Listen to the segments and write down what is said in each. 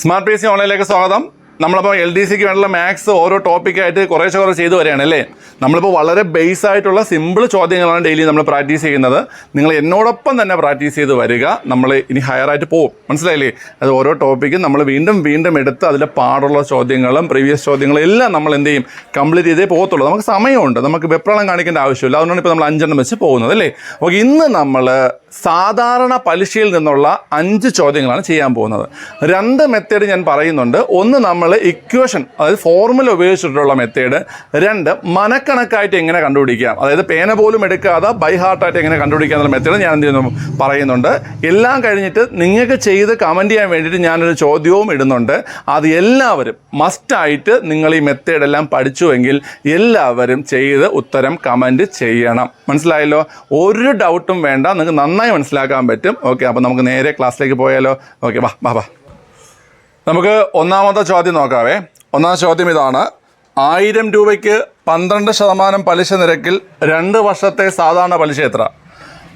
Smart P C ഓൺലൈനിലേക്ക് സ്വാഗതം. നമ്മളിപ്പോൾ L D സിക്ക് വേണ്ടിയുള്ള മാത്സ് ഓരോ ടോപ്പിക്കായിട്ട് കുറേശ്ശെ കുറേ ചെയ്തു വരികയാണ് അല്ലേ? നമ്മളിപ്പോൾ വളരെ ബേസ് ആയിട്ടുള്ള സിമ്പിൾ ചോദ്യങ്ങളാണ് ഡെയിലി നമ്മൾ പ്രാക്ടീസ് ചെയ്യുന്നത്. നിങ്ങൾ എന്നോടൊപ്പം തന്നെ പ്രാക്ടീസ് ചെയ്ത് വരിക. നമ്മൾ ഇനി ഹയർ ആയിട്ട് പോകും മനസ്സിലായില്ലേ? അത് ഓരോ ടോപ്പിക്കും നമ്മൾ വീണ്ടും വീണ്ടും എടുത്ത് അതിലെ പാടുള്ള ചോദ്യങ്ങളും പ്രീവിയസ് ചോദ്യങ്ങളും എല്ലാം നമ്മൾ എന്ത് ചെയ്യും? കംപ്ലീറ്റ് ചെയ്തേ പോകത്തുള്ളൂ. നമുക്ക് സമയമുണ്ട്. നമുക്ക് വെപ്രളം കാണിക്കേണ്ട ആവശ്യമില്ല. അതുകൊണ്ടാണ് ഇപ്പോൾ നമ്മൾ അഞ്ചെണ്ണം വെച്ച് പോകുന്നത് അല്ലേ? അപ്പോൾ ഇന്ന് നമ്മൾ സാധാരണ പലിശയിൽ നിന്നുള്ള അഞ്ച് ചോദ്യങ്ങളാണ് ചെയ്യാൻ പോകുന്നത്. രണ്ട് മെത്തേഡ് ഞാൻ പറയുന്നുണ്ട്. ഒന്ന് നമ്മൾ ഇക്വേഷൻ അതായത് ഫോർമുല ഉപയോഗിച്ചിട്ടുള്ള മെത്തേഡ് രണ്ട് മനക്കണക്കായിട്ട് എങ്ങനെ കണ്ടുപിടിക്കാം? അതായത് പേന പോലും എടുക്കാതെ ബൈ ഹാർട്ടായിട്ട് എങ്ങനെ കണ്ടുപിടിക്കാം എന്നുള്ള മെത്തേഡ് ഞാൻ എന്ത് ചെയ്യുന്നു? പറയുന്നുണ്ട്. എല്ലാം കഴിഞ്ഞിട്ട് നിങ്ങൾക്ക് ചെയ്ത് കമന്റ് ചെയ്യാൻ വേണ്ടിയിട്ട് ഞാനൊരു ചോദ്യവും ഇടുന്നുണ്ട്. അത് എല്ലാവരും മസ്റ്റായിട്ട് നിങ്ങൾ ഈ മെത്തേഡ് എല്ലാം പഠിച്ചുവെങ്കിൽ എല്ലാവരും ചെയ്ത് ഉത്തരം കമന്റ് ചെയ്യണം. മനസ്സിലായല്ലോ? ഒരു ഡൗട്ടും വേണ്ട. നിങ്ങൾക്ക് നന്നായി മനസ്സിലാക്കാൻ പറ്റും. ഓക്കെ അപ്പോൾ നമുക്ക് നേരെ ക്ലാസ്സിലേക്ക് പോയാലോ? ഓക്കെ വാ വാ വാ. നമുക്ക് ഒന്നാമത്തെ ചോദ്യം നോക്കാവേ. ഒന്നാം ചോദ്യം ഇതാണ്. ആയിരം രൂപയ്ക്ക് പന്ത്രണ്ട് ശതമാനം പലിശ നിരക്കിൽ രണ്ട് വർഷത്തെ സാധാരണ പലിശ എത്ര?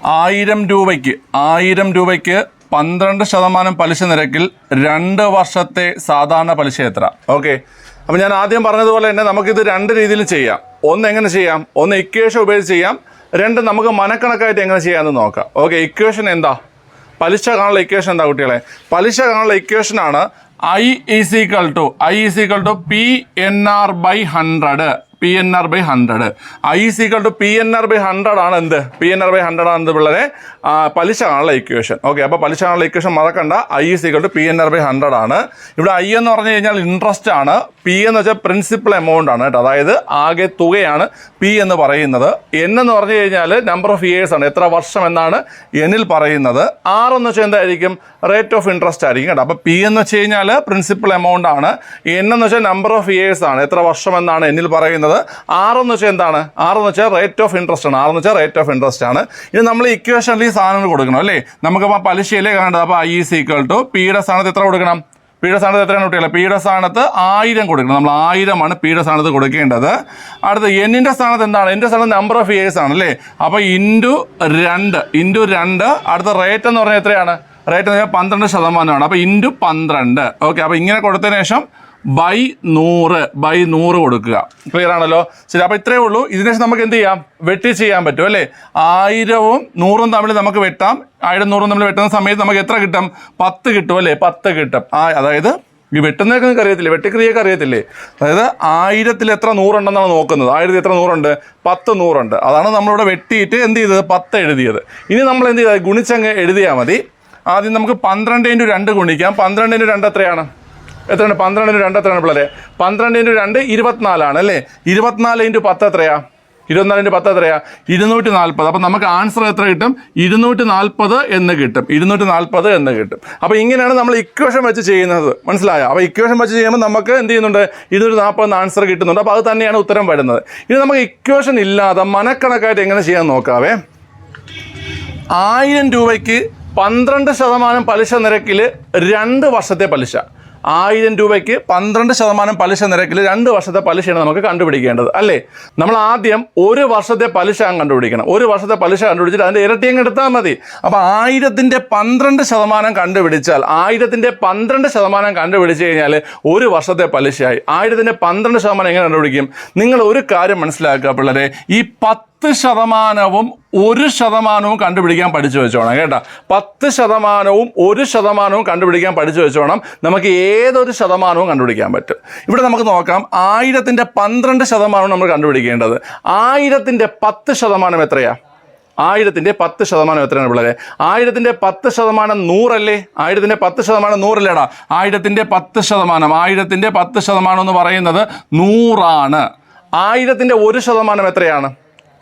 ആയിരം രൂപയ്ക്ക് ആയിരം രൂപയ്ക്ക് പന്ത്രണ്ട് ശതമാനം പലിശ നിരക്കിൽ രണ്ട് വർഷത്തെ സാധാരണ പലിശ എത്ര? ഓക്കെ. അപ്പം ഞാൻ ആദ്യം പറഞ്ഞതുപോലെ തന്നെ നമുക്കിത് രണ്ട് രീതിയിൽ ചെയ്യാം. ഒന്ന് എങ്ങനെ ചെയ്യാം? ഒന്ന് ഇക്വേഷൻ ഉപയോഗിച്ച് ചെയ്യാം. രണ്ട് നമുക്ക് മനക്കണക്കായിട്ട് എങ്ങനെ ചെയ്യാമെന്ന് നോക്കാം. ഓക്കെ ഇക്വേഷൻ എന്താ? പലിശ കാണുള്ള ഇക്വേഷൻ എന്താ കുട്ടികളെ? പലിശ കാണുള്ള ഇക്വേഷൻ ആണ് I is equal to I is equal to P N R by hundred P N R by hundred I equal to P N R by hundred ആണ് എന്ത്? P N R by hundred ആണ് എന്ത് പിള്ളേരെ? പലിശ കാണുള്ള equation okay അപ്പോൾ പലിശ കാണുള്ള ഇക്വേഷൻ മറക്കണ്ട. I equal to P N R by hundred ആണ്. ഇവിടെ ഐ എന്ന് പറഞ്ഞു കഴിഞ്ഞാൽ ഇൻട്രസ്റ്റ് ആണ്. പി എന്ന് വെച്ചാൽ പ്രിൻസിപ്പൽ എമൗണ്ട് ആണ് കേട്ടോ. അതായത് ആകെ തുകയാണ് പി എന്ന് പറയുന്നത്. എൻ എന്ന് പറഞ്ഞു കഴിഞ്ഞാൽ നമ്പർ ഓഫ് ഇയേഴ്സ് ആണ്. എത്ര വർഷം എന്നാണ് എന്നിൽ പറയുന്നത്. ആർ എന്ന് വെച്ചാൽ എന്തായിരിക്കും? റേറ്റ് ഓഫ് ഇൻട്രസ്റ്റ് ആയിരിക്കും കേട്ടോ. അപ്പോൾ പി എന്ന് വെച്ച് കഴിഞ്ഞാൽ പ്രിൻസിപ്പൽ എമൗണ്ട് ആണ്. എൻ എന്ന് വെച്ചാൽ നമ്പർ ഓഫ് ഇയേഴ്സ് ആണ്. എത്ര വർഷം എന്നാണ് എന്നിൽ പറയുന്നത്? ആർ എന്ന് വെച്ചാൽ എന്താണ്? ആർ എന്ന് വെച്ചാൽ റേറ്റ് ഓഫ് ഇൻട്രസ്റ്റ് ആണ്. ആർ എന്ന് വെച്ചാൽ റേറ്റ് ഓഫ് ഇൻട്രസ്റ്റ് ആണ്. ഇനി നമ്മൾ ഇക്വേഷനിൽ ഈ സാധനങ്ങൾ കൊടുക്കണം അല്ലേ? നമുക്കപ്പോൾ പലിശയിലേ കാണേണ്ടത് അപ്പോൾ ഐ ഈസ് ഈക്വൽ ടു പിയുടെ സ്ഥാനത്ത് എത്ര കൊടുക്കണം? പിയുടെ സ്ഥാനത്ത് എത്രയാണ് കുട്ടികളെ? പിയുടെ സ്ഥാനത്ത് ആയിരം കൊടുക്കണം. നമ്മൾ ആയിരമാണ് പിയുടെ സ്ഥാനത്ത് കൊടുക്കേണ്ടത്. അടുത്ത എന്നിന്റെ സ്ഥാനത്ത് എന്താണ്? എന്റെ സ്ഥാനത്ത് നമ്പർ ഓഫ് ഇയേഴ്സ് ആണ് അല്ലേ? അപ്പോൾ ഇന്റു രണ്ട് ഇന്റു രണ്ട് അടുത്ത റേറ്റ് എന്ന് പറഞ്ഞാൽ എത്രയാണ്? റേറ്റ് എന്ന് പറഞ്ഞാൽ പന്ത്രണ്ട് ശതമാനമാണ്. അപ്പോൾ ഇന്റു പന്ത്രണ്ട്. ഓക്കെ അപ്പോൾ ഇങ്ങനെ കൊടുത്തതിന് ശേഷം ബൈ നൂറ് ബൈ നൂറ് കൊടുക്കുക. ക്ലിയർ ആണല്ലോ? ശരി അപ്പോൾ ഇത്രയേ ഉള്ളൂ. ഇതിന് നമുക്ക് എന്ത് ചെയ്യാം? വെട്ടി ചെയ്യാൻ പറ്റും അല്ലേ? ആയിരവും നൂറും തമ്മിൽ നമുക്ക് വെട്ടാം. ആയിരം നൂറും തമ്മിൽ വെട്ടുന്ന സമയത്ത് നമുക്ക് എത്ര കിട്ടും? പത്ത് കിട്ടും അല്ലേ? പത്ത് കിട്ടും. ആ അതായത് ഈ വെട്ടുന്നതൊക്കെ നിങ്ങൾക്ക് അറിയത്തില്ലേ? വെട്ടിക്രിയൊക്കെ അറിയത്തില്ലേ? അതായത് ആയിരത്തിൽ എത്ര നൂറുണ്ടെന്നാണ് നോക്കുന്നത്. ആയിരത്തിൽ എത്ര നൂറുണ്ട്? പത്ത് നൂറുണ്ട്. അതാണ് നമ്മളിവിടെ വെട്ടിയിട്ട് എന്ത് ചെയ്തത്? പത്ത് എഴുതിയത്. ഇനി നമ്മൾ എന്ത് ചെയ്തത് ഗുണിച്ചങ്ങ് എഴുതിയാൽ മതി. ആദ്യം നമുക്ക് പന്ത്രണ്ട് ഇന്റു രണ്ട് ഗുണിക്കാം. പന്ത്രണ്ട് ഇന്റു രണ്ട് എത്രയാണ്? എത്രയാണ്? പന്ത്രണ്ട് ഇന്റു രണ്ട് എത്രയാണ് പിള്ളേരെ? ഇന്റു രണ്ട് ഇരുപത്തിനാലാണ് അല്ലേ? ഇരുപത്തിനാല് ഇന്റു പത്ത് എത്രയാ? ഇരുപത്തിനാല് ഇന്റു പത്ത് എത്രയാ? ഇരുന്നൂറ്റി നാൽപ്പത് അപ്പം നമുക്ക് ആൻസർ എത്ര കിട്ടും? ഇരുന്നൂറ്റി നാൽപ്പത് എന്ന് കിട്ടും. ഇരുന്നൂറ്റി നാൽപ്പത് എന്ന് കിട്ടും. അപ്പോൾ ഇങ്ങനെയാണ് നമ്മൾ ഇക്വേഷൻ വെച്ച് ചെയ്യുന്നത്. മനസ്സിലായോ? അപ്പോൾ ഇക്വേഷൻ വെച്ച് ചെയ്യുമ്പോൾ നമുക്ക് എന്ത് ചെയ്യുന്നുണ്ട്? ഇരുന്നൂറ്റി നാൽപ്പത് എന്ന് ആൻസർ കിട്ടുന്നുണ്ട്. അപ്പോൾ അത് തന്നെയാണ് ഉത്തരം വരുന്നത്. ഇനി നമുക്ക് ഇക്വേഷൻ ഇല്ലാതെ മനക്കണക്കായിട്ട് എങ്ങനെ ചെയ്യാൻ നോക്കാവേ? ആയിരം രൂപയ്ക്ക് പന്ത്രണ്ട് ശതമാനം പലിശ നിരക്കിൽ രണ്ട് വർഷത്തെ പലിശ. ആയിരം രൂപയ്ക്ക് പന്ത്രണ്ട് ശതമാനം പലിശ നിരക്കിൽ രണ്ട് വർഷത്തെ പലിശയാണ് നമുക്ക് കണ്ടുപിടിക്കേണ്ടത് അല്ലേ? നമ്മൾ ആദ്യം ഒരു വർഷത്തെ പലിശ കണ്ടുപിടിക്കണം. ഒരു വർഷത്തെ പലിശ കണ്ടുപിടിച്ചിട്ട് അതിന്റെ ഇരട്ടി അങ്ങ് എടുത്താൽ മതി. അപ്പോൾ ആയിരത്തിന്റെ പന്ത്രണ്ട് ശതമാനം കണ്ടുപിടിച്ചാൽ ആയിരത്തിന്റെ പന്ത്രണ്ട് ശതമാനം കണ്ടുപിടിച്ച് കഴിഞ്ഞാൽ ഒരു വർഷത്തെ പലിശയായി. ആയിരത്തിന്റെ പന്ത്രണ്ട് ശതമാനം എങ്ങനെ കണ്ടുപിടിക്കും? നിങ്ങൾ ഒരു കാര്യം മനസ്സിലാക്കുക പിള്ളേരെ ഈ പത്ത് ശതമാനവും ഒരു ശതമാനവും കണ്ടുപിടിക്കാൻ പഠിച്ചു വെച്ചോണം കേട്ടോ. പത്ത് ശതമാനവും ഒരു ശതമാനവും കണ്ടുപിടിക്കാൻ പഠിച്ചു വെച്ചോണം. നമുക്ക് ഏതൊരു ശതമാനവും കണ്ടുപിടിക്കാൻ പറ്റും. ഇവിടെ നമുക്ക് നോക്കാം ആയിരത്തിന്റെ പന്ത്രണ്ട് ശതമാനവും നമ്മൾ കണ്ടുപിടിക്കേണ്ടത്. ആയിരത്തിന്റെ പത്ത് ശതമാനം എത്രയാണ് ആയിരത്തിന്റെ പത്ത് ശതമാനം എത്രയാണ് പിള്ളേരെ? ആയിരത്തിന്റെ പത്ത് ശതമാനം നൂറല്ലേ? ആയിരത്തിന്റെ പത്ത് ശതമാനം നൂറല്ലേടാ? ആയിരത്തിന്റെ പത്ത് ശതമാനം ആയിരത്തിന്റെ പത്ത് ശതമാനം എന്ന് പറയുന്നത് നൂറാണ്. ആയിരത്തിന്റെ ഒരു ശതമാനം എത്രയാണ്?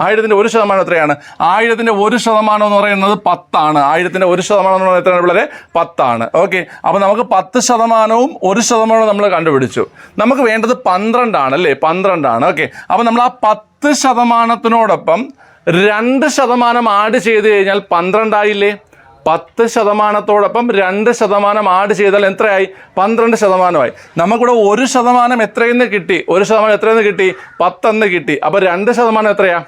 ആയിരത്തിന്റെ ഒരു ശതമാനം എത്രയാണ്? ആയിരത്തിന്റെ ഒരു ശതമാനം എന്ന് പറയുന്നത് പത്താണ്. ആയിരത്തിന്റെ ഒരു ശതമാനം എന്ന് പറയുന്നത് എത്രയാണ് പിള്ളേരെ? പത്താണ്. ഓക്കെ. അപ്പോൾ നമുക്ക് പത്ത് ശതമാനവും ഒരു ശതമാനവും നമ്മൾ കണ്ടുപിടിച്ചു. നമുക്ക് വേണ്ടത് പന്ത്രണ്ടാണ് അല്ലേ? പന്ത്രണ്ടാണ്. ഓക്കെ. അപ്പോൾ നമ്മൾ ആ പത്ത് ശതമാനത്തിനോടൊപ്പം രണ്ട് ശതമാനം ആഡ് ചെയ്ത് കഴിഞ്ഞാൽ പന്ത്രണ്ടായില്ലേ? പത്ത് ശതമാനത്തോടൊപ്പം രണ്ട് ശതമാനം ആഡ് ചെയ്താൽ എത്രയായി? പന്ത്രണ്ട് ശതമാനമായി. നമുക്കിവിടെ ഒരു ശതമാനം എത്രയെന്ന് കിട്ടി? ഒരു ശതമാനം എത്രയെന്ന് കിട്ടി? പത്തെന്ന് കിട്ടി. അപ്പോൾ രണ്ട് ശതമാനം എത്രയാ?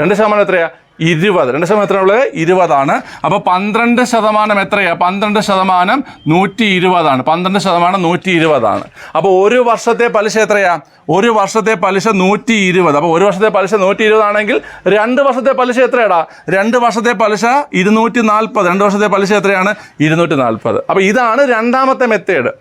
രണ്ട് ശതമാനം എത്രയാ? ഇരുപത്. രണ്ട് ശതമാനം എത്രയുള്ളത് ഇരുപതാണ്. അപ്പോൾ പന്ത്രണ്ട് ശതമാനം എത്രയാ? പന്ത്രണ്ട് ശതമാനം നൂറ്റി ഇരുപതാണ് പന്ത്രണ്ട് ശതമാനം നൂറ്റി ഇരുപതാണ് അപ്പോൾ ഒരു വർഷത്തെ പലിശ എത്രയാ? ഒരു വർഷത്തെ പലിശ നൂറ്റി ഇരുപത് അപ്പോൾ ഒരു വർഷത്തെ പലിശ നൂറ്റി ഇരുപതാണെങ്കിൽ രണ്ട് വർഷത്തെ പലിശ എത്രയാടാ? രണ്ട് വർഷത്തെ പലിശ ഇരുന്നൂറ്റി നാൽപ്പത് രണ്ട് വർഷത്തെ പലിശ എത്രയാണ്? ഇരുന്നൂറ്റി നാൽപ്പത് അപ്പോൾ ഇതാണ് രണ്ടാമത്തെ മെത്തേഡ്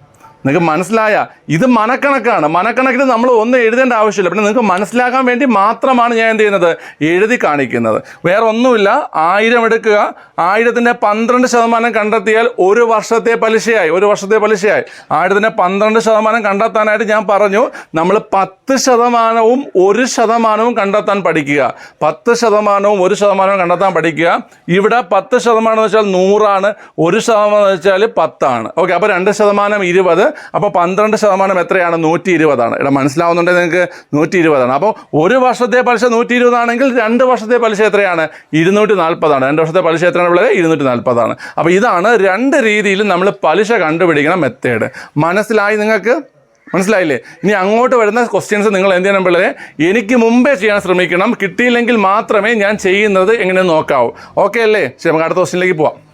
നിങ്ങൾക്ക് മനസ്സിലായ? ഇത് മനക്കണക്കാണ്. മനക്കണക്കിന് നമ്മൾ ഒന്നും എഴുതേണ്ട ആവശ്യമില്ല. പിന്നെ നിങ്ങൾക്ക് മനസ്സിലാക്കാൻ വേണ്ടി മാത്രമാണ് ഞാൻ എന്ത് ചെയ്യുന്നത്? എഴുതി കാണിക്കുന്നത്. വേറെ ഒന്നുമില്ല. ആയിരം എടുക്കുക. ആയിരത്തിന്റെ പന്ത്രണ്ട് ശതമാനം കണ്ടെത്തിയാൽ ഒരു വർഷത്തെ പലിശയായി. ഒരു വർഷത്തെ പലിശയായി. ആയിരത്തിന്റെ പന്ത്രണ്ട് ശതമാനം കണ്ടെത്താനായിട്ട് ഞാൻ പറഞ്ഞു. നമ്മൾ പത്ത് ശതമാനവും ഒരു ശതമാനവും കണ്ടെത്താൻ പഠിക്കുക. പത്ത് ശതമാനവും ഒരു ശതമാനവും കണ്ടെത്താൻ പഠിക്കുക. ഇവിടെ പത്ത് ശതമാനം എന്ന് വെച്ചാൽ നൂറാണ്. ഒരു ശതമാനം എന്ന് വെച്ചാൽ പത്താണ്. ഓക്കെ അപ്പോൾ രണ്ട് ശതമാനം ഇരുപത്. അപ്പോൾ പന്ത്രണ്ട് ശതമാനം എത്രയാണ്? നൂറ്റി ഇരുപതാണ് ഇവിടെ മനസ്സിലാവുന്നുണ്ടെങ്കിൽ നിങ്ങൾക്ക് നൂറ്റി ഇരുപതാണ് അപ്പോൾ ഒരു വർഷത്തെ പലിശ നൂറ്റി ഇരുപതാണെങ്കിൽ രണ്ട് വർഷത്തെ പലിശ എത്രയാണ്? ഇരുന്നൂറ്റി നാൽപ്പതാണ് രണ്ട് വർഷത്തെ പലിശ എത്രയാണ് ഉള്ളത് ഇരുന്നൂറ്റി നാൽപ്പതാണ് അപ്പോൾ ഇതാണ് രണ്ട് രീതിയിൽ നമ്മൾ പലിശ കണ്ടുപിടിക്കുന്ന മെത്തേഡ്. മനസ്സിലായി നിങ്ങൾക്ക് മനസ്സിലായില്ലേ? ഇനി അങ്ങോട്ട് വരുന്ന ക്വസ്റ്റ്യൻസ് നിങ്ങൾ എന്ത് ചെയ്യണം പിള്ളേരെ? എനിക്ക് മുമ്പേ ചെയ്യാൻ ശ്രമിക്കണം. കിട്ടിയില്ലെങ്കിൽ മാത്രമേ ഞാൻ ചെയ്യുന്നത് എങ്ങനെ നോക്കാവൂ. ഓക്കെ അല്ലേ? ശരി നമുക്ക് അടുത്ത ക്വസ്റ്റ്യനിലേക്ക് പോവാം.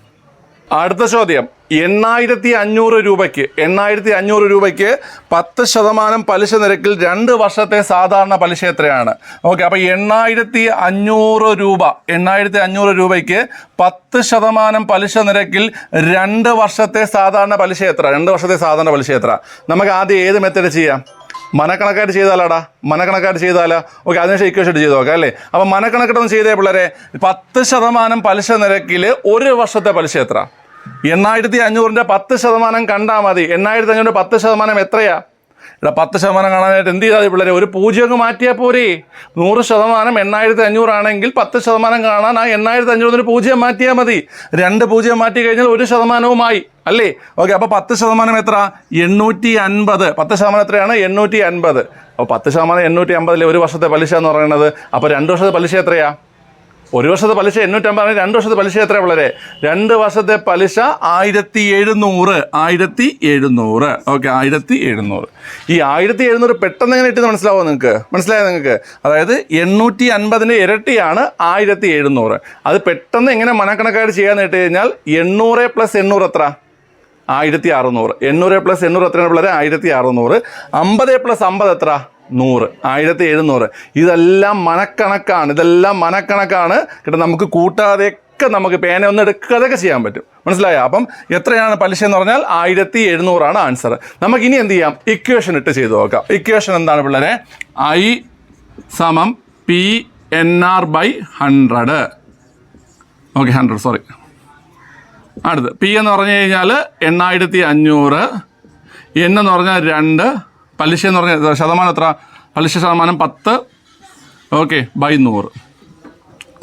അടുത്ത ചോദ്യം. എണ്ണായിരത്തി അഞ്ഞൂറ് രൂപയ്ക്ക് എണ്ണായിരത്തി അഞ്ഞൂറ് രൂപയ്ക്ക് പത്ത് ശതമാനം പലിശ നിരക്കിൽ രണ്ട് വർഷത്തെ സാധാരണ പലിശ എത്രയാണ്? ഓക്കെ അപ്പോൾ എണ്ണായിരത്തി അഞ്ഞൂറ് രൂപ എണ്ണായിരത്തി അഞ്ഞൂറ് രൂപയ്ക്ക് പത്ത് ശതമാനം പലിശ നിരക്കിൽ രണ്ട് വർഷത്തെ സാധാരണ പലിശ എത്ര? രണ്ട് വർഷത്തെ സാധാരണ പലിശ എത്ര? നമുക്ക് ആദ്യം ഏത് മെത്തേഡ് ചെയ്യാം? മനക്കണക്കായിട്ട് ചെയ്താലാടാ. മനക്കണക്കായിട്ട് ചെയ്താലാ. ഓക്കെ അതിനുശേഷം ഇക്വേഷൻ ചെയ്ത് നോക്കാം അല്ലേ? അപ്പം മനക്കണക്കിട്ടൊന്നും ചെയ്തേ പിള്ളേരെ പത്ത് ശതമാനം പലിശ നിരക്കിൽ ഒരു വർഷത്തെ പലിശ എത്ര? എണ്ണായിരത്തി അഞ്ഞൂറിന്റെ പത്ത് ശതമാനം കണ്ടാൽ മതി. എണ്ണായിരത്തി അഞ്ഞൂറിന്റെ പത്ത് ശതമാനം എത്രയാ? ഇവിടെ പത്ത് ശതമാനം കാണാനായിട്ട് എന്ത് ചെയ്താൽ പിള്ളേരെ? ഒരു പൂജ്യം മാറ്റിയാൽ പോരെ. നൂറ് ശതമാനം എണ്ണായിരത്തി അഞ്ഞൂറാണെങ്കിൽ പത്ത് ശതമാനം കാണാൻ ആ എണ്ണായിരത്തി അഞ്ഞൂറിന് പൂജ്യം മാറ്റിയാൽ മതി. രണ്ട് പൂജ്യം മാറ്റി കഴിഞ്ഞാൽ ഒരു ശതമാനവുമായി. അല്ലേ? ഓക്കെ അപ്പോൾ പത്ത് ശതമാനം എത്ര? എണ്ണൂറ്റി അൻപത് പത്ത് ശതമാനം എത്രയാണ്? എണ്ണൂറ്റി അൻപത് അപ്പോൾ പത്ത് ശതമാനം എണ്ണൂറ്റി അമ്പതിലെ ഒരു വർഷത്തെ പലിശ എന്ന് പറയുന്നത്. അപ്പോൾ രണ്ട് വർഷത്തെ പലിശ എത്രയാ? ഒരു വർഷത്തെ പലിശ എണ്ണൂറ്റമ്പത് രണ്ട് വർഷത്തെ പലിശ എത്ര വളരെ രണ്ട് വർഷത്തെ പലിശ ആയിരത്തി എഴുന്നൂറ് ആയിരത്തി എഴുന്നൂറ് ഓക്കെ ആയിരത്തി എഴുന്നൂറ് ഈ ആയിരത്തി എഴുന്നൂറ് പെട്ടെന്ന് എങ്ങനെ ഇട്ട് മനസ്സിലാവോ നിങ്ങൾക്ക് മനസ്സിലായോ നിങ്ങൾക്ക് അതായത് എണ്ണൂറ്റി അൻപതിന്റെ ഇരട്ടിയാണ് ആയിരത്തി എഴുന്നൂറ് അത് പെട്ടെന്ന് എങ്ങനെ മനക്കണക്കായിട്ട് ചെയ്യാന്ന് ഇട്ട് കഴിഞ്ഞാൽ എണ്ണൂറ് പ്ലസ് എണ്ണൂറ് എത്ര? ആയിരത്തി അറുന്നൂറ് എണ്ണൂറ് പ്ലസ് എണ്ണൂറ് എത്രയാണ് പിള്ളേരെ? ആയിരത്തി അറുന്നൂറ് അമ്പത് പ്ലസ് അമ്പത് എത്ര? നൂറ് ആയിരത്തി എഴുന്നൂറ്. ഇതെല്ലാം മനക്കണക്കാണ് ഇതെല്ലാം മനക്കണക്കാണ്. കേട്ടോ നമുക്ക് കൂട്ടാതെയൊക്കെ നമുക്ക് പേന ഒന്ന് എടുക്കാതെയൊക്കെ ചെയ്യാൻ പറ്റും. മനസ്സിലായോ? അപ്പം എത്രയാണ് പലിശ എന്ന് പറഞ്ഞാൽ ആയിരത്തി എഴുന്നൂറാണ് ആൻസർ നമുക്ക് ഇനി എന്ത് ചെയ്യാം? ഇക്വേഷൻ ഇട്ട് ചെയ്ത് നോക്കാം. ഇക്വേഷൻ എന്താണ് പിള്ളേരെ? ഐ സമം P N R by hundred okay hundred sorry അടുത്ത് പി എന്ന് പറഞ്ഞു കഴിഞ്ഞാൽ എണ്ണായിരത്തി അഞ്ഞൂറ് എൻ എന്ന് പറഞ്ഞാൽ രണ്ട് പലിശ എന്ന് പറഞ്ഞ ശതമാനം എത്ര? പലിശ ശതമാനം പത്ത്. ഓക്കെ ബൈ നൂറ്.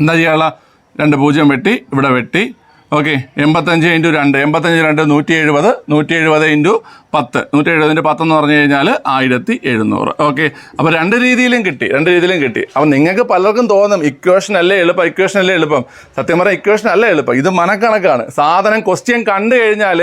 എന്താ ചെയ്യാനുള്ള രണ്ട് പൂജ്യം വെട്ടി ഇവിടെ വെട്ടി. ഓക്കെ എൺപത്തഞ്ച് ഇന്റു രണ്ട്. എൺപത്തഞ്ച് രണ്ട് നൂറ്റി എഴുപത് നൂറ്റി എഴുപത് ഇന്റു പത്ത്. നൂറ്റി എഴുപതിന്റെ പത്തെന്ന് പറഞ്ഞു കഴിഞ്ഞാൽ ആയിരത്തി എഴുന്നൂറ് ഓക്കെ അപ്പോൾ രണ്ട് രീതിയിലും കിട്ടി രണ്ട് രീതിയിലും കിട്ടി. അപ്പോൾ നിങ്ങൾക്ക് പലർക്കും തോന്നും ഇക്വേഷൻ അല്ലേ എളുപ്പം ഇക്വേഷൻ അല്ലേ എളുപ്പം. സത്യം പറഞ്ഞാൽ ഇക്വേഷൻ അല്ല എളുപ്പം. ഇത് മനക്കണക്കാണ്. സാധനം ക്വസ്റ്റ്യൻ കണ്ടു കഴിഞ്ഞാൽ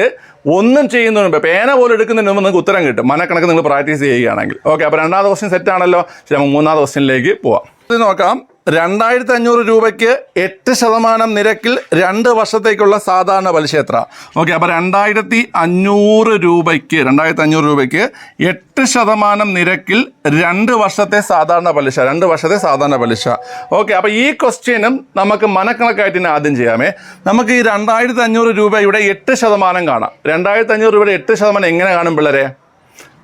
ഒന്നും ചെയ്യുന്നതിന് മുമ്പ് പേന പോലും എടുക്കുന്നതിന് മുമ്പ് നിങ്ങൾക്ക് ഉത്തരം കിട്ടും. മനക്കണക്ക് നിങ്ങൾ പ്രാക്ടീസ് ചെയ്യുകയാണെങ്കിൽ. ഓക്കെ അപ്പോൾ രണ്ടാമത്തെ ക്വസ്റ്റ്യൻ സെറ്റ് ആണല്ലോ. ശരി നമുക്ക് മൂന്നാമത്തെ ക്വസ്റ്റ്യനിലേക്ക് പോവാം. നോക്കാം. രണ്ടായിരത്തി അഞ്ഞൂറ് രൂപയ്ക്ക് എട്ട് ശതമാനം നിരക്കിൽ രണ്ട് വർഷത്തേക്കുള്ള സാധാരണ പലിശ എത്ര ഓക്കെ അപ്പോൾ രണ്ടായിരത്തി അഞ്ഞൂറ് രൂപയ്ക്ക് രണ്ടായിരത്തി അഞ്ഞൂറ് രൂപയ്ക്ക് എട്ട് ശതമാനം നിരക്കിൽ രണ്ട് വർഷത്തെ സാധാരണ പലിശ രണ്ട് വർഷത്തെ സാധാരണ പലിശ ഓക്കെ അപ്പോൾ ഈ ക്വസ്റ്റ്യനും നമുക്ക് മനക്കണക്കായിട്ട് തന്നെ ആദ്യം ചെയ്യാമേ. നമുക്ക് ഈ രണ്ടായിരത്തി അഞ്ഞൂറ് രൂപയുടെ എട്ട് ശതമാനം കാണാം. രണ്ടായിരത്തി അഞ്ഞൂറ് രൂപയുടെ എട്ട് ശതമാനം എങ്ങനെ കാണും പിള്ളേരെ?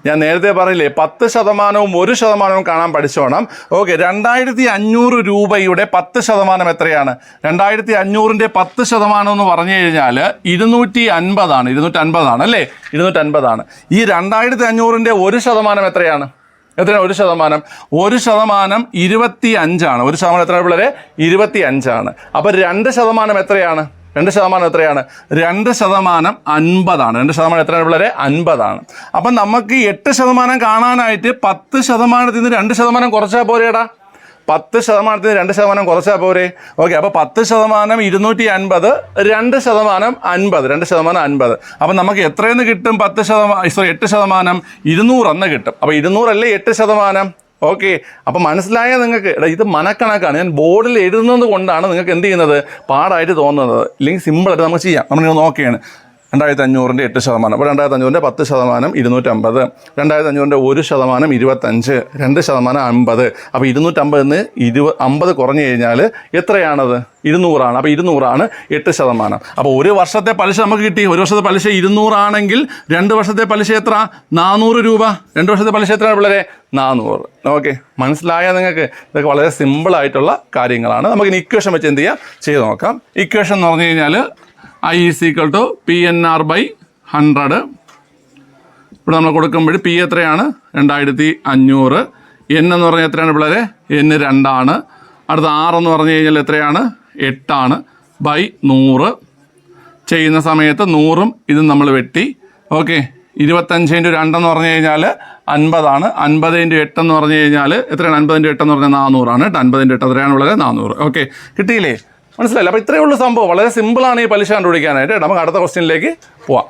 ഞാൻ നേരത്തെ പറഞ്ഞില്ലേ പത്ത് ശതമാനവും ഒരു ശതമാനവും കാണാൻ പഠിച്ചോണം. ഓക്കെ രണ്ടായിരത്തി അഞ്ഞൂറ് രൂപയുടെ പത്ത് ശതമാനം എത്രയാണ്? രണ്ടായിരത്തി അഞ്ഞൂറിന്റെ പത്ത് ശതമാനം എന്ന് പറഞ്ഞു കഴിഞ്ഞാൽ ഇരുന്നൂറ്റി അൻപതാണ് ഇരുന്നൂറ്റി അൻപതാണ് അല്ലേ? ഇരുന്നൂറ്റി അൻപതാണ് ഈ രണ്ടായിരത്തി അഞ്ഞൂറിന്റെ ഒരു ശതമാനം എത്രയാണ്? എത്രയാണ്? ഒരു ശതമാനം. ഒരു ശതമാനം ഇരുപത്തി അഞ്ചാണ് ഒരു ശതമാനം എത്ര പിള്ളേരെ? ഇരുപത്തി അഞ്ചാണ് അപ്പോൾ രണ്ട് ശതമാനം എത്രയാണ്? രണ്ട് ശതമാനം എത്രയാണ്? രണ്ട് ശതമാനം അൻപതാണ്. രണ്ട് ശതമാനം എത്രയാണ് പിള്ളേരെ? അൻപതാണ്. അപ്പം നമുക്ക് എട്ട് ശതമാനം കാണാനായിട്ട് പത്ത് ശതമാനത്തിൽ നിന്ന് രണ്ട് ശതമാനം കുറച്ചാൽ പോരേടാ. പത്ത് ശതമാനത്തിന് രണ്ട് ശതമാനം കുറച്ചാൽ പോരെ. ഓക്കെ അപ്പോൾ പത്ത് ശതമാനം ഇരുന്നൂറ്റി അൻപത് രണ്ട് ശതമാനം അൻപത് രണ്ട് ശതമാനം അൻപത്. അപ്പം നമുക്ക് എത്രയെന്ന് കിട്ടും? പത്ത് ശതമാനം സോറി എട്ട് ശതമാനം ഇരുന്നൂറെന്ന് കിട്ടും. അപ്പോൾ ഇരുന്നൂറല്ലേ എട്ട് ശതമാനം? ഓക്കെ അപ്പം മനസ്സിലായ നിങ്ങൾക്ക്? എടാ ഇത് മനക്കണക്കാണ്. ഞാൻ ബോർഡിൽ എഴുതുന്നത് കൊണ്ടാണ് നിങ്ങൾക്ക് എന്ത് ചെയ്യുന്നത്? പാടായിട്ട് തോന്നുന്നത്. ഇല്ലെങ്കിൽ സിമ്പിളായിട്ട് നമുക്ക് ചെയ്യാം. നമ്മളിങ്ങനെ നോക്കുകയാണ് രണ്ടായിരത്തി അഞ്ഞൂറിന്റെ എട്ട് ശതമാനം. അപ്പോൾ രണ്ടായിരത്തി അഞ്ഞൂറിന്റെ പത്ത് ശതമാനം ഇരുന്നൂറ്റമ്പത്. രണ്ടായിരത്തി അഞ്ഞൂറിന്റെ ഒരു ശതമാനം ഇരുപത്തഞ്ച്. രണ്ട് ശതമാനം അമ്പത് അപ്പോൾ ഇരുന്നൂറ്റമ്പതിന് ഇരുപ അമ്പത് കുറഞ്ഞു കഴിഞ്ഞാൽ എത്രയാണത്? ഇരുന്നൂറാണ്. അപ്പോൾ ഇരുന്നൂറാണ് എട്ട് ശതമാനം. അപ്പോൾ ഒരു വർഷത്തെ പലിശ നമുക്ക് കിട്ടി. ഒരു വർഷത്തെ പലിശ ഇരുന്നൂറാണെങ്കിൽ രണ്ട് വർഷത്തെ പലിശ എത്ര? നാനൂറ് രൂപ. രണ്ട് വർഷത്തെ പലിശ എത്ര പിള്ളേരെ? നാനൂറ്. ഓക്കെ. മനസ്സിലായ നിങ്ങൾക്ക്? ഇതൊക്കെ വളരെ സിമ്പിളായിട്ടുള്ള കാര്യങ്ങളാണ്. നമുക്ക് ഇനി ഇക്വേഷൻ വെച്ച് എന്ത് ചെയ്യാം? ചെയ്ത് നോക്കാം. ഇക്വേഷൻ എന്ന് പറഞ്ഞു കഴിഞ്ഞാൽ I is equal to P N R by hundred ഇവിടെ നമ്മൾ കൊടുക്കുമ്പോൾ പി എത്രയാണ്? രണ്ടായിരത്തി അഞ്ഞൂറ് എൻ എന്ന് പറഞ്ഞാൽ എത്രയാണ് പിള്ളേരെ? എൻ രണ്ടാണ്. അടുത്ത ആർ എന്ന് പറഞ്ഞു കഴിഞ്ഞാൽ എത്രയാണ്? എട്ടാണ്. ബൈ നൂറ്. ചെയ്യുന്ന സമയത്ത് നൂറും ഇതും നമ്മൾ വെട്ടി. ഓക്കെ ഇരുപത്തഞ്ച് ഇന്റു രണ്ടെന്ന് പറഞ്ഞു കഴിഞ്ഞാൽ അൻപതാണ്. അൻപത് ഇന്റു എട്ടെന്ന് പറഞ്ഞു കഴിഞ്ഞാൽ എത്രയാണ്? അൻപത് ഇന്റു എട്ടെന്ന് പറഞ്ഞാൽ നാനൂറാണ് കേട്ടോ. അൻപത് ഇന്റു എട്ട് എത്രയാണ് ഉള്ളത് നാനൂറ്. ഓക്കെ കിട്ടിയില്ലേ? മനസ്സിലായില്ല? അപ്പോൾ ഇത്രയേ ഉള്ളൂ സംഭവം. വളരെ സിമ്പിളാണ് ഈ പലിശ കണ്ടുപിടിക്കാനായിട്ട്. നമുക്ക് അടുത്ത ക്വസ്റ്റ്യനിലേക്ക് പോവാം.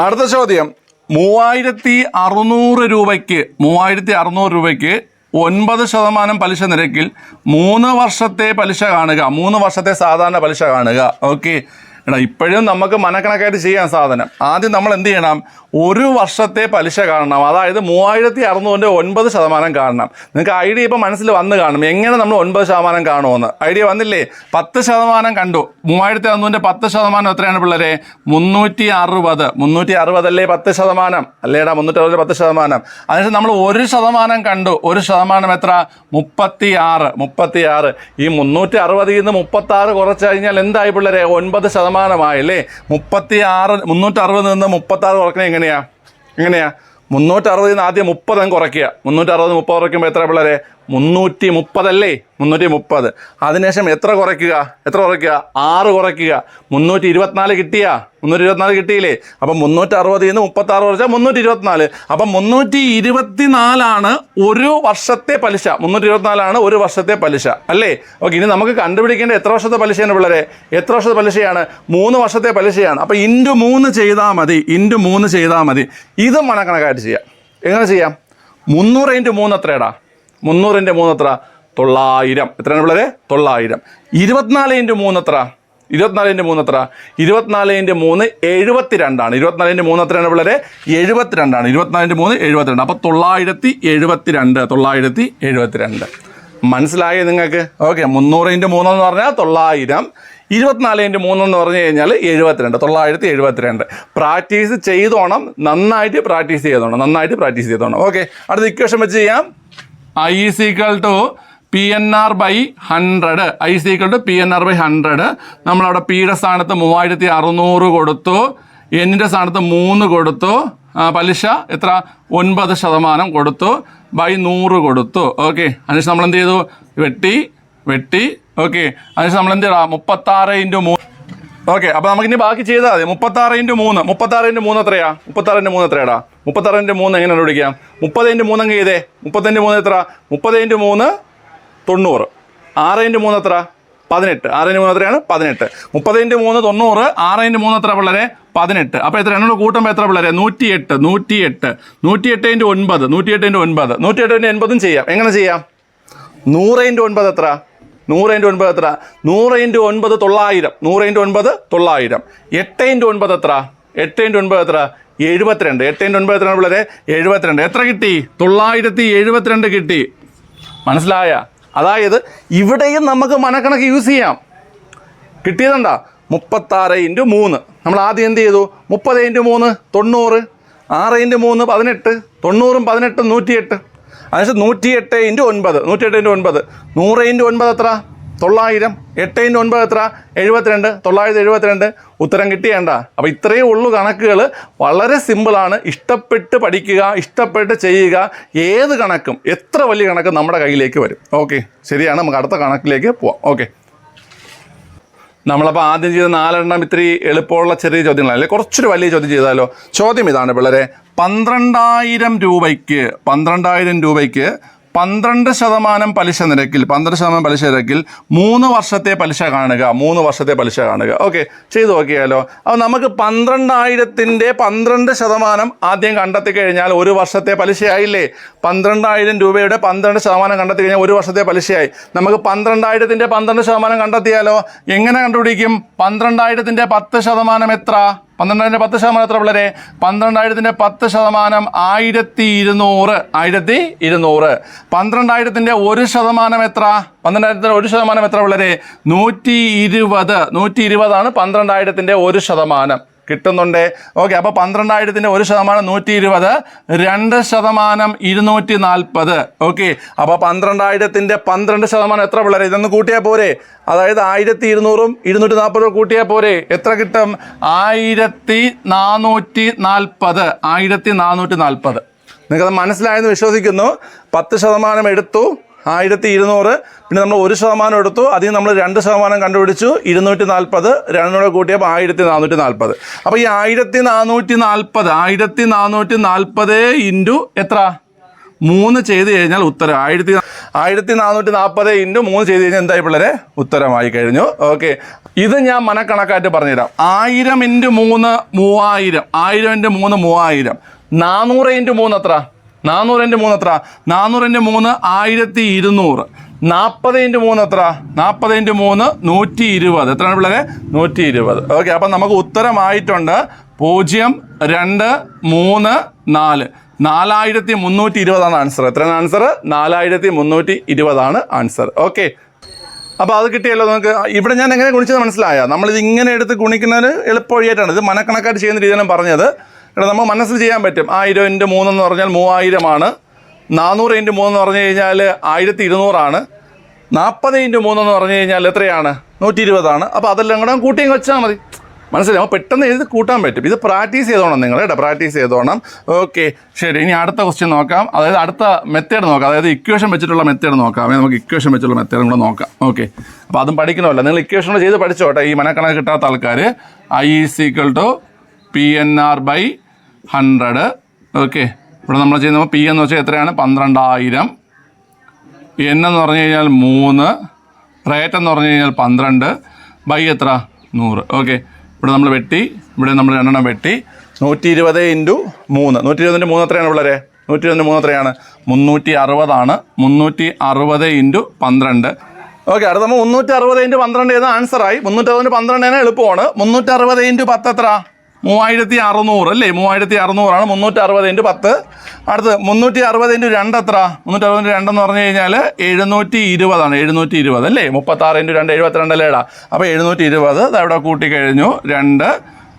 അടുത്ത ചോദ്യം. മൂവായിരത്തി അറുന്നൂറ് രൂപയ്ക്ക് മൂവായിരത്തി അറുന്നൂറ് രൂപയ്ക്ക് ഒൻപത് ശതമാനം പലിശ നിരക്കിൽ മൂന്ന് വർഷത്തെ പലിശ കാണുക. മൂന്ന് വർഷത്തെ സാധാരണ പലിശ കാണുക. ഓക്കെ എടാ ഇപ്പോഴും നമുക്ക് മനക്കണക്കായിട്ട് ചെയ്യാൻ സാധനം. ആദ്യം നമ്മൾ എന്ത് ചെയ്യണം? ഒരു വർഷത്തെ പലിശ കാണണം. അതായത് മൂവായിരത്തി അറുന്നൂറിന്റെ ഒൻപത് ശതമാനം കാണണം. നിങ്ങൾക്ക് ഐഡിയ ഇപ്പം മനസ്സിൽ വന്ന് കാണും. എങ്ങനെ നമ്മൾ ഒൻപത് ശതമാനം കാണുമെന്ന്. ഐഡിയ വന്നില്ലേ? പത്ത് ശതമാനം കണ്ടു. മൂവായിരത്തി അറുന്നൂറിന്റെ പത്ത് ശതമാനം എത്രയാണ് പിള്ളേരെ? മുന്നൂറ്റി അറുപത്. മുന്നൂറ്റി അറുപതല്ലേ പത്ത് ശതമാനം? അല്ലേടാ മുന്നൂറ്റി അറുപത് പത്ത് ശതമാനം. അതിനുശേഷം നമ്മൾ ഒരു ശതമാനം കണ്ടു. ഒരു ശതമാനം എത്ര? മുപ്പത്തി ആറ് മുപ്പത്തി ആറ് ഈ മുന്നൂറ്റി അറുപതിൽ നിന്ന് മുപ്പത്തി ആറ് കുറച്ച് കഴിഞ്ഞാൽ എന്തായി പിള്ളേരെ? ഒൻപത് ശതമാനമായല്ലേ മുപ്പത്തി ആറ് മുന്നൂറ്റി അറുപതിൽ നിന്ന് മുപ്പത്തി ആറ് കുറക്കണേ എങ്ങനെയാ? എങ്ങനെയാ? മുന്നൂറ്റി അറുപതിൽ നിന്ന് ആദ്യം മുപ്പത് അങ്ങ് കുറയ്ക്കുക. മുന്നൂറ്റി അറുപത് മുപ്പത് കുറയ്ക്കുമ്പോൾ എത്ര പിള്ളേരെ? മുന്നൂറ്റി മുപ്പതല്ലേ മുന്നൂറ്റി മുപ്പത് അതിനുശേഷം എത്ര കുറയ്ക്കുക? എത്ര കുറയ്ക്കുക? ആറ് കുറയ്ക്കുക. മുന്നൂറ്റി ഇരുപത്തിനാല് കിട്ടിയ? മുന്നൂറ്റി ഇരുപത്തിനാല് കിട്ടിയില്ലേ? അപ്പം മുന്നൂറ്റി അറുപതിൽ നിന്ന് മുപ്പത്തി ആറ് കുറച്ചാൽ മുന്നൂറ്റി ഇരുപത്തിനാല് അപ്പം മുന്നൂറ്റി ഇരുപത്തിനാലാണ് ഒരു വർഷത്തെ പലിശ. മുന്നൂറ്റി ഇരുപത്തിനാലാണ് ഒരു വർഷത്തെ പലിശ. അല്ലേ? ഓക്കെ ഇനി നമുക്ക് കണ്ടുപിടിക്കേണ്ട എത്ര വർഷത്തെ പലിശയാണ് പിള്ളേരെ? എത്ര വർഷത്തെ പലിശയാണ്? മൂന്ന് വർഷത്തെ പലിശയാണ്. അപ്പം ഇന്റു മൂന്ന് ചെയ്താൽ മതി. ഇന്റു മൂന്ന് ചെയ്താൽ മതി. ഇതും മണക്കണക്കായിട്ട് ചെയ്യാം. എങ്ങനെ ചെയ്യാം? മുന്നൂറ് ഇന്റു മൂന്ന് എത്രയാടാ? മുന്നൂറിന്റെ മൂന്ന് എത്ര? തൊള്ളായിരം. എത്രയാണ് പിള്ളേരെ? തൊള്ളായിരം. ഇരുപത്തിനാല് ഇന്റു മൂന്ന് എത്ര? ഇരുപത്തിനാല് ഇന്റു മൂന്ന് എത്ര? ഇരുപത്തിനാല് ഇന്റു മൂന്ന് എഴുപത്തിരണ്ടാണ്. ഇരുപത്തിനാല് ഇന്റു മൂന്ന് എത്രയാണ് പിള്ളേരെ? എഴുപത്തിരണ്ടാണ്. ഇരുപത്തിനാല് ഇന്റു മൂന്ന് എഴുപത്തിരണ്ട്. അപ്പോൾ തൊള്ളായിരത്തി എഴുപത്തിരണ്ട്. തൊള്ളായിരത്തി എഴുപത്തിരണ്ട്. മനസ്സിലായോ നിങ്ങൾക്ക്? ഓക്കെ മുന്നൂറ് ഇന്റു മൂന്നെന്ന് പറഞ്ഞാൽ തൊള്ളായിരം. ഇരുപത്തിനാല് ഇന്റു മൂന്നെന്ന് പറഞ്ഞു കഴിഞ്ഞാൽ എഴുപത്തിരണ്ട്. തൊള്ളായിരത്തി എഴുപത്തിരണ്ട്. പ്രാക്ടീസ് ചെയ്തോണം. നന്നായിട്ട് പ്രാക്ടീസ് ചെയ്തോണം. നന്നായിട്ട് പ്രാക്ടീസ് ചെയ്തോണം. ഓക്കെ അടുത്ത ഇക്വേഷൻ വെച്ച് ചെയ്യാം. I is equal to P N R by hundred I is equal to P N R by hundred നമ്മളവിടെ പിയുടെ സ്ഥാനത്ത് മൂവായിരത്തി അറുന്നൂറ് കൊടുത്തു. എന്നിന്റെ സ്ഥാനത്ത് മൂന്ന് കൊടുത്തു. പലിശ എത്ര? ഒൻപത് ശതമാനം കൊടുത്തു. ബൈ നൂറ് കൊടുത്തു. ഓക്കെ അതിനുശേഷം നമ്മൾ എന്ത് ചെയ്തു? വെട്ടി വെട്ടി. ഓക്കെ അതിനുശേഷം നമ്മൾ എന്ത് ചെയ്യണം മുപ്പത്താറ് ഇന്റു മൂന്ന് ഓക്കെ അപ്പോൾ നമുക്കിനി ബാക്കി ചെയ്താൽ മതി. മുപ്പത്താറ് ഇന്റു മൂന്ന്. മുപ്പത്താറ് ഇന്റു മൂന്ന് എത്രയാ? മുപ്പത്താറ് ഇന്റു മൂന്ന് എത്രയാടാ? മുപ്പത്താറ് ഇന്റു മൂന്ന് എങ്ങനെ കണ്ടുപിടിക്കാം? മുപ്പത് ഇന്റു മൂന്ന് അങ്ങ് ചെയ്തേ. മുപ്പത്തഞ്ച് മൂന്ന് എത്ര? മുപ്പത് ഇന്റു മൂന്ന് തൊണ്ണൂറ്. ആറ് ഇന്റു മൂന്ന് എത്ര പതിനെട്ട്. ആറ് ഇന്റു മൂന്ന് എത്രയാണ്? പതിനെട്ട്. മുപ്പത് ഇന്റു മൂന്ന് തൊണ്ണൂറ്. ആറ് ഇന്റു മൂന്ന് എത്ര പിള്ളേരെ? പതിനെട്ട്. അപ്പോൾ എത്ര? എണ്ണോട് കൂട്ടുമ്പോൾ എത്ര പിള്ളേരെ? നൂറ്റിയെട്ട്. നൂറ്റിയെട്ട്. നൂറ്റിയെട്ട് ഇന്റു ഒൻപത്. നൂറ്റിയെട്ട് ഇന്റു ഒൻപത്. നൂറ്റിയെട്ട് ഇന്റു എൺപതും ചെയ്യാം. എങ്ങനെ ചെയ്യാം? നൂറ് ഇന്റു ഒൻപത് എത്ര? നൂറ് ഇന്റു ഒൻപത് എത്ര? നൂറ് ഇന്റു ഒൻപത് തൊള്ളായിരം. നൂറ് ഇന്റു ഒൻപത് തൊള്ളായിരം. എട്ട് ഇന്റു ഒൻപത് എത്ര? എട്ട് ഇന്റു ഒൻപത് എത്ര? എഴുപത്തിരണ്ട്. എട്ട് ഇന്റു ഒൻപത് എത്ര പിള്ളേരെ? എഴുപത്തിരണ്ട്. എത്ര കിട്ടി? തൊള്ളായിരത്തി എഴുപത്തിരണ്ട് കിട്ടി. മനസ്സിലായ? അതായത് ഇവിടെയും നമുക്ക് മനക്കണക്ക് യൂസ് ചെയ്യാം. കിട്ടിയതുണ്ടാ മുപ്പത്താറ് ഇന്റു മൂന്ന്. നമ്മൾ ആദ്യം എന്ത് ചെയ്തു? മുപ്പത് ഇന്റു മൂന്ന് തൊണ്ണൂറ്. ആറ് ഇന്റു മൂന്ന് പതിനെട്ട്. തൊണ്ണൂറും പതിനെട്ടും നൂറ്റിയെട്ട്. അതിനുശേഷം നൂറ്റിയെട്ട് ഇന്റു ഒൻപത്. നൂറ്റിയെട്ട് ഇന്റു ഒൻപത്. നൂറ് ഇന്റു ഒൻപത് എത്ര? തൊള്ളായിരം എട്ട് ഇന്റു ഒൻപത് എത്ര? എഴുപത്തിരണ്ട്. തൊള്ളായിരത്തി എഴുപത്തിരണ്ട്. ഉത്തരം കിട്ടിയേണ്ട. അപ്പോൾ ഇത്രയേ ഉള്ളൂ കണക്കുകൾ വളരെ സിമ്പിളാണ്. ഇഷ്ടപ്പെട്ട് പഠിക്കുക ഇഷ്ടപ്പെട്ട് ചെയ്യുക. ഏത് കണക്കും എത്ര വലിയ കണക്കും നമ്മുടെ കയ്യിലേക്ക് വരും. ഓക്കെ. ശരിയാണ്. നമുക്ക് അടുത്ത കണക്കിലേക്ക് പോവാം. ഓക്കെ. നമ്മളപ്പോൾ ആദ്യം ചെയ്ത നാലെണ്ണം ഇത്തിരി എളുപ്പമുള്ള ചെറിയ ചോദ്യങ്ങളല്ലേ? കുറച്ചൊരു വലിയ ചോദ്യം ചെയ്താലോ? ചോദ്യം ഇതാണ് പിള്ളേരെ. പന്ത്രണ്ടായിരം രൂപയ്ക്ക് പന്ത്രണ്ടായിരം രൂപയ്ക്ക് പന്ത്രണ്ട് ശതമാനം പലിശ നിരക്കിൽ പന്ത്രണ്ട് ശതമാനം പലിശ നിരക്കിൽ മൂന്ന് വർഷത്തെ പലിശ കാണുക മൂന്ന് വർഷത്തെ പലിശ കാണുക. ഓക്കെ ചെയ്തു നോക്കിയാലോ? അപ്പോൾ നമുക്ക് പന്ത്രണ്ടായിരത്തിന്റെ പന്ത്രണ്ട് ശതമാനം ആദ്യം കണ്ടെത്തി കഴിഞ്ഞാൽ ഒരു വർഷത്തെ പലിശയായില്ലേ? പന്ത്രണ്ടായിരം രൂപയുടെ പന്ത്രണ്ട് ശതമാനം കണ്ടെത്തി കഴിഞ്ഞാൽ ഒരു വർഷത്തെ പലിശയായി. നമുക്ക് പന്ത്രണ്ടായിരത്തിന്റെ പന്ത്രണ്ട് ശതമാനം കണ്ടെത്തിയാലോ? എങ്ങനെ കണ്ടുപിടിക്കും? പന്ത്രണ്ടായിരത്തിന്റെ പത്ത് ശതമാനം എത്ര? പന്ത്രണ്ടായിരത്തിന്റെ പത്ത് ശതമാനം എത്ര പിള്ളേരെ? പന്ത്രണ്ടായിരത്തിന്റെ പത്ത് ശതമാനം ആയിരത്തി ഇരുന്നൂറ്. ആയിരത്തി ഇരുന്നൂറ്. പന്ത്രണ്ടായിരത്തിന്റെ ഒരു ശതമാനം എത്ര? പന്ത്രണ്ടായിരത്തിന്റെ ഒരു ശതമാനം എത്ര പിള്ളേരെ? നൂറ്റി ഇരുപത്. നൂറ്റി ഇരുപതാണ് പന്ത്രണ്ടായിരത്തിന്റെ ഒരു ശതമാനം. കിട്ടുന്നുണ്ട്. ഓക്കെ അപ്പോൾ പന്ത്രണ്ടായിരത്തിന്റെ ഒരു ശതമാനം നൂറ്റി ഇരുപത് രണ്ട് ശതമാനം ഇരുന്നൂറ്റി നാൽപ്പത് ഓക്കെ അപ്പോൾ പന്ത്രണ്ടായിരത്തിന്റെ പന്ത്രണ്ട് ശതമാനം എത്ര പിള്ളേരെ? ഇതൊന്ന് കൂട്ടിയാൽ പോരെ. അതായത് ആയിരത്തി ഇരുന്നൂറും ഇരുന്നൂറ്റി നാൽപ്പതും കൂട്ടിയാൽ പോരെ. എത്ര കിട്ടും? ആയിരത്തി നാനൂറ്റി നാൽപ്പത് ആയിരത്തി നാനൂറ്റി നാൽപ്പത് നിങ്ങൾക്കത് മനസ്സിലായെന്ന് വിശ്വസിക്കുന്നു. പത്ത് ശതമാനം എടുത്തു. ആയിരത്തി ഇരുന്നൂറ് പിന്നെ നമ്മൾ ഒരു ശതമാനം എടുത്തു. അതിൽ നമ്മൾ രണ്ട് ശതമാനം കണ്ടുപിടിച്ചു. ഇരുന്നൂറ്റി നാൽപ്പത് രണ്ടുകൂടെ കൂട്ടിയപ്പോൾ ആയിരത്തി നാനൂറ്റി നാൽപ്പത് അപ്പോൾ ഈ ആയിരത്തി നാനൂറ്റി നാൽപ്പത് ആയിരത്തി നാനൂറ്റി നാൽപ്പത് ഇന്റു എത്ര? മൂന്ന് ചെയ്ത് കഴിഞ്ഞാൽ ഉത്തരം. ആയിരത്തി ആയിരത്തി നാനൂറ്റി നാൽപ്പത് ഇന്റു മൂന്ന് ചെയ്ത് കഴിഞ്ഞാൽ എന്തായി പിള്ളേരെ? ഉത്തരമായി കഴിഞ്ഞു. ഓക്കെ. ഇത് ഞാൻ മനക്കണക്കായിട്ട് പറഞ്ഞുതരാം. ആയിരം ഇന്റു മൂന്ന് മൂവായിരം. ആയിരം ഇന്റു മൂന്ന് മൂവായിരം. നാനൂറ് ഇന്റു മൂന്ന് എത്ര? നാനൂറ് ഇന്റു മൂന്ന് എത്ര? നാനൂറിന്റെ മൂന്ന് ആയിരത്തി ഇരുന്നൂറ് നാൽപ്പത് ഇന്റു മൂന്ന് എത്ര? നാൽപ്പത് ഇന്റു മൂന്ന് നൂറ്റി ഇരുപത് എത്രയാണ് പിള്ളേരെ? നൂറ്റി ഇരുപത് ഓക്കെ അപ്പം നമുക്ക് ഉത്തരമായിട്ടുണ്ട്. പൂജ്യം രണ്ട് മൂന്ന് നാല്. നാലായിരത്തി മുന്നൂറ്റി ഇരുപതാണ് ആൻസർ. എത്രയാണ് ആൻസർ? നാലായിരത്തി മുന്നൂറ്റി ഇരുപതാണ് ആൻസർ. ഓക്കെ. അപ്പോൾ അത് കിട്ടിയല്ലോ നമുക്ക്. ഇവിടെ ഞാൻ എങ്ങനെ ഗുണിച്ചത് മനസ്സിലായ? നമ്മളിത് ഇങ്ങനെ എടുത്ത് ഗുണിക്കുന്നത് എളുപ്പവഴിയായിട്ടാണ്. ഇത് മനക്കണക്കായിട്ട് ചെയ്യുന്ന രീതിയിലാണ് പറഞ്ഞത്. ഇവിടെ നമ്മൾ മനസ്സിൽ ചെയ്യാൻ പറ്റും. ആയിരം ഇന്റു മൂന്നെന്ന് പറഞ്ഞാൽ മൂവായിരമാണ്. നാനൂറ് ഇന്റു മൂന്നെന്ന് പറഞ്ഞു കഴിഞ്ഞാൽ ആയിരത്തി ഇരുന്നൂറാണ്. നാൽപ്പത് ഇന്റു മൂന്നെന്ന് പറഞ്ഞു കഴിഞ്ഞാൽ എത്രയാണ്? നൂറ്റി ഇരുപതാണ് അപ്പോൾ അതെല്ലാം കൂടെ കൂട്ടിയും വെച്ചാൽ മതി. മനസ്സിലായി? അപ്പോൾ പെട്ടെന്ന് എഴുതി കൂട്ടാൻ പറ്റും. ഇത് പ്രാക്ടീസ് ചെയ്തോണം നിങ്ങൾ കേട്ടോ പ്രാക്ടീസ് ചെയ്തോണം. ഓക്കെ ശരി ഇനി അടുത്ത ക്വസ്റ്റ്യൻ നോക്കാം. അതായത് അടുത്ത മെത്തേഡ് നോക്കാം. അതായത് ഇക്വേഷൻ വെച്ചിട്ടുള്ള മെത്തേഡ് നോക്കാം. നമുക്ക് ഇക്വേഷൻ വെച്ചിട്ടുള്ള മെത്തേഡും കൂടെ നോക്കാം. ഓക്കെ അപ്പോൾ അതും പഠിക്കണമല്ലോ. നിങ്ങൾ ഇക്വേഷൻ ചെയ്ത് പഠിച്ചോട്ടെ. ഈ മനക്കണക്ക് കിട്ടാത്ത ആൾക്കാർ I is equal to P N R by hundred okay ഇവിടെ നമ്മൾ ചെയ്യുന്ന പി എന്ന് വെച്ചാൽ എത്രയാണ്? പന്ത്രണ്ടായിരം. എൻ എന്ന് പറഞ്ഞു കഴിഞ്ഞാൽ മൂന്ന്. റേറ്റ് എന്ന് പറഞ്ഞു കഴിഞ്ഞാൽ പന്ത്രണ്ട്. ബൈ എത്ര? നൂറ്. ഓക്കെ ഇവിടെ നമ്മൾ വെട്ടി. ഇവിടെ നമ്മൾ രണ്ടെണ്ണം വെട്ടി. നൂറ്റി ഇരുപത് ഇന്റു മൂന്ന്. നൂറ്റി ഇരുപതിന്റെ മൂന്ന് എത്രയാണ് പിള്ളേരെ? നൂറ്റി ഇരുപതിന്റെ മൂന്ന് എത്രയാണ്? മുന്നൂറ്റി അറുപതാണ് മുന്നൂറ്റി അറുപത് ഇന്റു പന്ത്രണ്ട്. ഓക്കെ അടുത്ത നമ്മൾ മുന്നൂറ്റി അറുപത് ഇന്റു പന്ത്രണ്ട് ചെയ്ത ആൻസറായി മുന്നൂറ്റി അറുപതിന്റെ തന്നെ എളുപ്പമാണ്. മുന്നൂറ്റി അറുപത് ഇന്റു പത്ത് എത്ര? മൂവായിരത്തി അറുന്നൂറ് അല്ലേ? മൂവായിരത്തി അറുന്നൂറാണ് മുന്നൂറ്റി അറുപത് ഇന്റു പത്ത്. അടുത്ത് മുന്നൂറ്റി അറുപത് ഇന്റു രണ്ട് എത്ര? മുന്നൂറ്റി അറുപത് ഇന്റു രണ്ടെന്ന് പറഞ്ഞു കഴിഞ്ഞാൽ എഴുന്നൂറ്റി ഇരുപതാണ് എഴുന്നൂറ്റി ഇരുപത് അല്ലേ? മുപ്പത്താറ് ഇന്റു രണ്ട് എഴുപത്തിരണ്ട് അല്ലേടാ അപ്പോൾ എഴുന്നൂറ്റി ഇരുപത് അവിടെ കൂട്ടിക്കഴിഞ്ഞു. രണ്ട്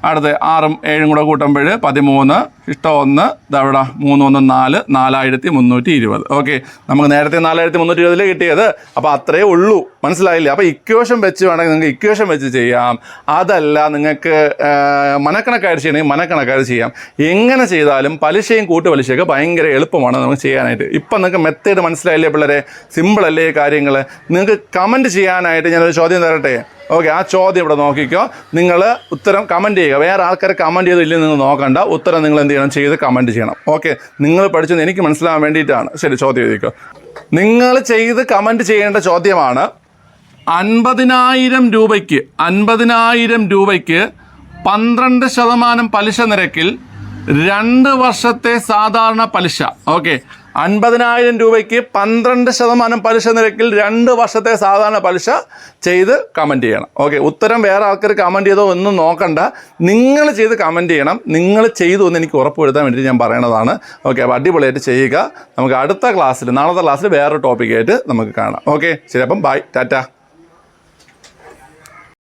അടുത്ത് ആറും ഏഴും കൂടെ കൂട്ടുമ്പോൾ പതിമൂന്ന് ഇഷ്ടം ഒന്ന് ഇതവിടെ മൂന്ന് ഒന്ന് നാല് നാലായിരത്തി മുന്നൂറ്റി ഇരുപത് ഓക്കെ നമുക്ക് നേരത്തെ നാലായിരത്തി മുന്നൂറ്റി ഇരുപതിൽ കിട്ടിയത്. അപ്പോൾ അത്രയേ ഉള്ളൂ. മനസ്സിലായില്ലേ? അപ്പോൾ ഇക്വേഷൻ വെച്ച് വേണമെങ്കിൽ നിങ്ങൾക്ക് ഇക്വേഷൻ വെച്ച് ചെയ്യാം. അതല്ല നിങ്ങൾക്ക് മനക്കണക്കായിട്ട് ചെയ്യണമെങ്കിൽ മനക്കണക്കായിട്ട് ചെയ്യാം. എങ്ങനെ ചെയ്താലും പലിശയും കൂട്ടുപലിശയൊക്കെ ഭയങ്കര എളുപ്പമാണ് നമുക്ക് ചെയ്യാനായിട്ട്. ഇപ്പം നിങ്ങൾക്ക് മെത്തേഡ് മനസ്സിലായില്ലേ പിള്ളേരെ? സിമ്പിളല്ലേ കാര്യങ്ങൾ നിങ്ങൾക്ക് കമന്റ് ചെയ്യാനായിട്ട് ഞാനൊരു ചോദ്യം തരട്ടെ? ഓക്കെ ആ ചോദ്യം ഇവിടെ നോക്കിക്കോ. നിങ്ങൾ ഉത്തരം കമന്റ് ചെയ്യുക. വേറെ ആൾക്കാർ കമന്റ് ചെയ്തില്ലെങ്കിൽ നിങ്ങൾ നോക്കണ്ട. ഉത്തരം നിങ്ങൾ എന്ത് ചെയ്യണം ചെയ്ത് കമന്റ് ചെയ്യണം. ഓക്കെ നിങ്ങൾ പഠിച്ചത് എനിക്ക് മനസ്സിലാകാൻ വേണ്ടിയിട്ടാണ്. ശരി ചോദ്യം എഴുതിക്കോ. നിങ്ങൾ ചെയ്ത് കമന്റ് ചെയ്യേണ്ട ചോദ്യമാണ് അൻപതിനായിരം രൂപയ്ക്ക് അൻപതിനായിരം രൂപയ്ക്ക് പന്ത്രണ്ട് ശതമാനം പലിശ നിരക്കിൽ രണ്ട് വർഷത്തെ സാധാരണ പലിശ. ഓക്കെ അൻപതിനായിരം രൂപയ്ക്ക് പന്ത്രണ്ട് ശതമാനം പലിശ നിരക്കിൽ രണ്ട് വർഷത്തെ സാധാരണ പലിശ ചെയ്ത് കമന്റ് ചെയ്യണം. ഓക്കെ ഉത്തരം വേറെ ആൾക്കാർ കമന്റ് ചെയ്തോ ഒന്നും നോക്കണ്ട. നിങ്ങൾ ചെയ്ത് കമന്റ് ചെയ്യണം. നിങ്ങൾ ചെയ്തു എന്ന് എനിക്ക് ഉറപ്പ് ഉറപ്പുവരുത്താൻ വേണ്ടി ഞാൻ പറയണതാണ്. ഓക്കെ അപ്പോൾ അടിപൊളിയായിട്ട് ചെയ്യുക. നമുക്ക് അടുത്ത ക്ലാസ്സിൽ നാളത്തെ ക്ലാസ്സിൽ വേറൊരു ടോപ്പിക്കായിട്ട് നമുക്ക് കാണാം. ഓക്കെ ശരി അപ്പം ബൈ ടാറ്റ